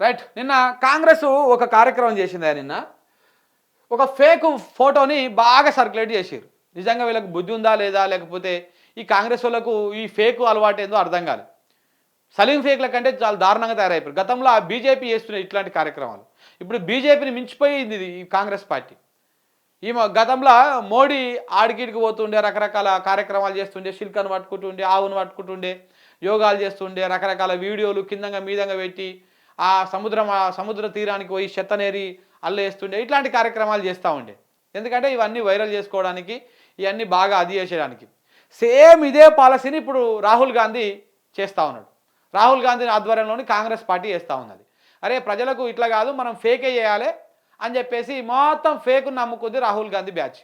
Right నిన్న కాంగ్రెస్ ఒక కార్యక్రమం చేసింది నిన్న. ఒక ఫేక్ ఫోటోని బాగా సర్క్యులేట్ చేసారు నిజంగా వీళ్ళకి బుద్ధి ఉందా లేదా? లేకపోతే ఈ కాంగ్రెస్ వాళ్ళకు ఈ ఫేక్ అలవాటు ఏందో అర్థం కాదు సలీం ఫేక్ల కంటే చాలా దారుణంగా తయారైపోయారు. గతంలో ఆ బీజేపీ చేస్తున్న ఇట్లాంటి కార్యక్రమాలు. ఇప్పుడు బీజేపీని మించిపోయింది ఇది ఈ కాంగ్రెస్ పార్టీ. ఈ మ- గతంలో మోడీ ఆడికిడికి పోతుండే రకరకాల కార్యక్రమాలు చేస్తుండే శిల్కను పట్టుకుంటుండే ఆవును పట్టుకుంటుండే యోగాలు చేస్తుండే రకరకాల వీడియోలు కిందంగా మీదంగా పెట్టి ఆ సముద్రం ఆ సముద్ర తీరానికి పోయి చెత్తనేరి అల్లేస్తుండే ఇట్లాంటి కార్యక్రమాలు చేస్తూ ఉండే. ఎందుకంటే ఇవన్నీ వైరల్ చేసుకోవడానికి ఇవన్నీ బాగా అది చేసేయడానికి. సేమ్ ఇదే పాలసీని ఇప్పుడు రాహుల్ గాంధీ చేస్తూ ఉన్నాడు. రాహుల్ గాంధీ ఆధ్వర్యంలోని కాంగ్రెస్ పార్టీ చేస్తూ ఉన్నది. అరే ప్రజలకు ఇట్లా కాదు మనం ఫేకే చేయాలి అని చెప్పేసి మొత్తం ఫేక్ నమ్ముకుంది రాహుల్ గాంధీ బ్యాచ్.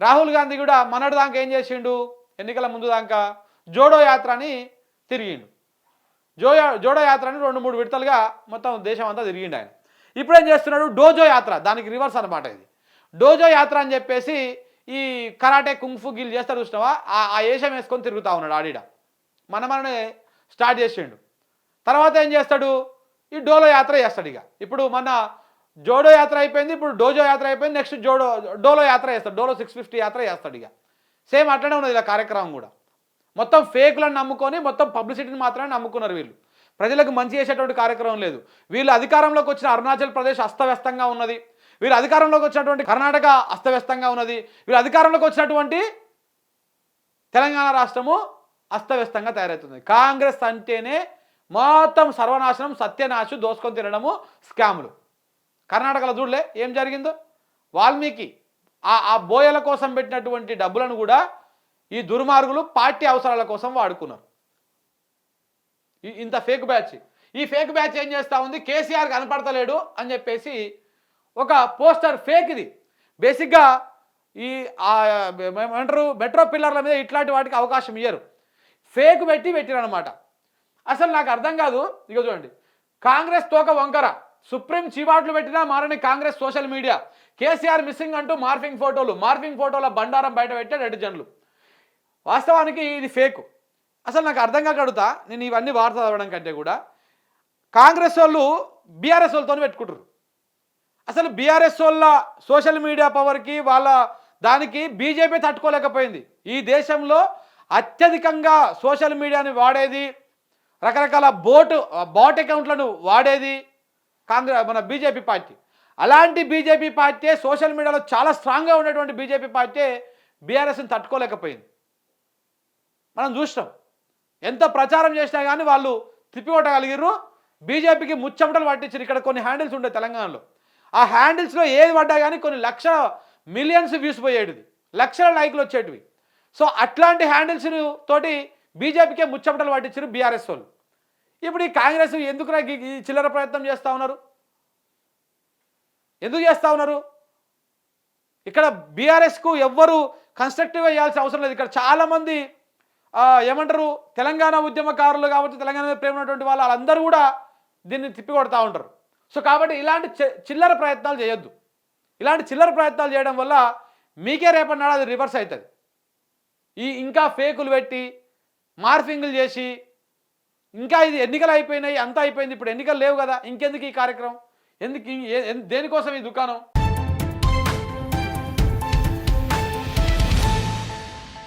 రాహుల్ గాంధీ కూడా మనడు దాకా ఏం చేసిండు? ఎన్నికల ముందు దాకా జోడో యాత్రని తిరిగిండు. జోయా జోడో యాత్రని రెండు మూడు విడతలుగా మొత్తం దేశం అంతా తిరిగిండు ఆయన. ఇప్పుడు ఏం చేస్తున్నాడు? డోజో యాత్ర దానికి రివర్స్ అనమాట ఇది. డోజో యాత్ర అని చెప్పేసి ఈ కరాటే కుంఫు గిల్ చేస్తారు చూసినావా? ఆ ఏషం వేసుకొని తిరుగుతూ ఉన్నాడు ఆడిడ. మన మననే స్టార్ట్ చేసిండు. తర్వాత ఏం చేస్తాడు? ఈ డోలో యాత్ర చేస్తాడు ఇక. ఇప్పుడు మన జోడో యాత్ర అయిపోయింది ఇప్పుడు డోజో యాత్ర అయిపోయింది నెక్స్ట్ జోడో డోలో యాత్ర చేస్తాడు. డోలో సిక్స్ ఫిఫ్టీ యాత్ర చేస్తాడు ఇక. సేమ్ అట్లనే ఉన్నది ఇలా కార్యక్రమం కూడా. మొత్తం ఫేక్లను నమ్ముకొని మొత్తం పబ్లిసిటీని మాత్రమే నమ్ముకున్నారు వీళ్ళు. ప్రజలకు మంచి చేసేటువంటి కార్యక్రమం లేదు. వీళ్ళు అధికారంలోకి వచ్చిన అరుణాచల్ ప్రదేశ్ అస్తవ్యస్తంగా ఉన్నది. వీళ్ళు అధికారంలోకి వచ్చినటువంటి కర్ణాటక అస్తవ్యస్తంగా ఉన్నది. వీళ్ళు అధికారంలోకి వచ్చినటువంటి తెలంగాణ రాష్ట్రము అస్తవ్యస్తంగా తయారవుతుంది. కాంగ్రెస్ అంటేనే మొత్తం సర్వనాశనం సత్యనాశు దోసుకొని తినడము స్కాములు. కర్ణాటకలో చూడలే ఏం జరిగిందో? వాల్మీకి ఆ ఆ బోయల కోసం పెట్టినటువంటి డబ్బులను కూడా ఈ దుర్మార్గులు పార్టీ అవసరాల కోసం వాడుకున్నారు. ఇంత ఫేక్ బ్యాచ్ ఈ ఫేక్ బ్యాచ్ ఏం చేస్తూ ఉంది? కేసీఆర్ కనపడతలేడు అని చెప్పేసి ఒక పోస్టర్ ఫేక్ ఇది బేసిక్గా ఈ ఏమంటారు? మెట్రో పిల్లర్ల మీద ఇట్లాంటి వాటికి అవకాశం ఇయ్యరు. ఫేక్ పెట్టి పెట్టిరనమాట అసలు నాకు అర్థం కాదు. ఇక చూడండి. కాంగ్రెస్ తోక వంకర. సుప్రీం చీవాట్లు పెట్టినా మారని Congress social media. KCR missing అంటూ మార్ఫింగ్ ఫోటోలు. మార్ఫింగ్ ఫోటోల బండారం బయట పెట్టే రెడ్ జన్లు. వాస్తవానికి ఇది ఫేక్. అసలు నాకు అర్థం కాక నేను ఇవన్నీ వార్త చదవడం కంటే కూడా కాంగ్రెస్ వాళ్ళు బీఆర్ఎస్ వాళ్ళతో పెట్టుకుంటారు అసలు బీఆర్ఎస్ వాళ్ళ సోషల్ మీడియా పవర్కి వాళ్ళ దానికి బీజేపీ తట్టుకోలేకపోయింది. ఈ దేశంలో అత్యధికంగా సోషల్ మీడియాని వాడేది రకరకాల బోటు బాట్ అకౌంట్లను వాడేది కాంగ్రెస్ మన బీజేపీ పార్టీ. అలాంటి బీజేపీ పార్టీ సోషల్ మీడియాలో చాలా స్ట్రాంగ్గా ఉన్నటువంటి బీజేపీ పార్టీ బీఆర్ఎస్ని తట్టుకోలేకపోయింది. మనం చూసినాం. ఎంత ప్రచారం చేసినా కానీ వాళ్ళు తిప్పికొట్టగలిగిర్రు. బీజేపీకి ముచ్చమటలు పట్టించారు ఇక్కడ కొన్ని హ్యాండిల్స్ ఉండే తెలంగాణలో. ఆ హ్యాండిల్స్లో ఏది పడ్డా కానీ కొన్ని లక్షల మిలియన్స్ వ్యూస్ పోయేటిది. లక్షల లైక్లు వచ్చేటివి. సో అట్లాంటి హ్యాండిల్స్ తోటి బీజేపీకే ముచ్చమటలు పట్టించారు బీఆర్ఎస్ వాళ్ళు. ఇప్పుడు ఈ కాంగ్రెస్ ఎందుకు ఈ చిల్లర ప్రయత్నం చేస్తూ ఉన్నారు? ఎందుకు చేస్తూ ఉన్నారు? ఇక్కడ బీఆర్ఎస్కు ఎవ్వరు కన్స్ట్రక్టివ్గా చేయాల్సిన అవసరం లేదు. ఇక్కడ చాలామంది ఏమంటారు? తెలంగాణ ఉద్యమకారులు కాబట్టి తెలంగాణ మీద ప్రేమ ఉన్నటువంటి వాళ్ళు వాళ్ళందరూ కూడా దీన్ని తిప్పికొడతా ఉంటారు. సో కాబట్టి ఇలాంటి చిల్లర ప్రయత్నాలు చేయొద్దు. ఇలాంటి చిల్లర ప్రయత్నాలు చేయడం వల్ల మీకే రేపటి నాడు అది రివర్స్ అవుతుంది ఈ ఇంకా ఫేకులు పెట్టి మార్ఫింగ్లు చేసి ఇంకా ఇది ఎన్నికలు అయిపోయినాయి అంతా అయిపోయింది ఇప్పుడు ఎన్నికలు లేవు కదా ఇంకెందుకు ఈ కార్యక్రమం? ఎందుకు దేనికోసం ఈ దుకాణం?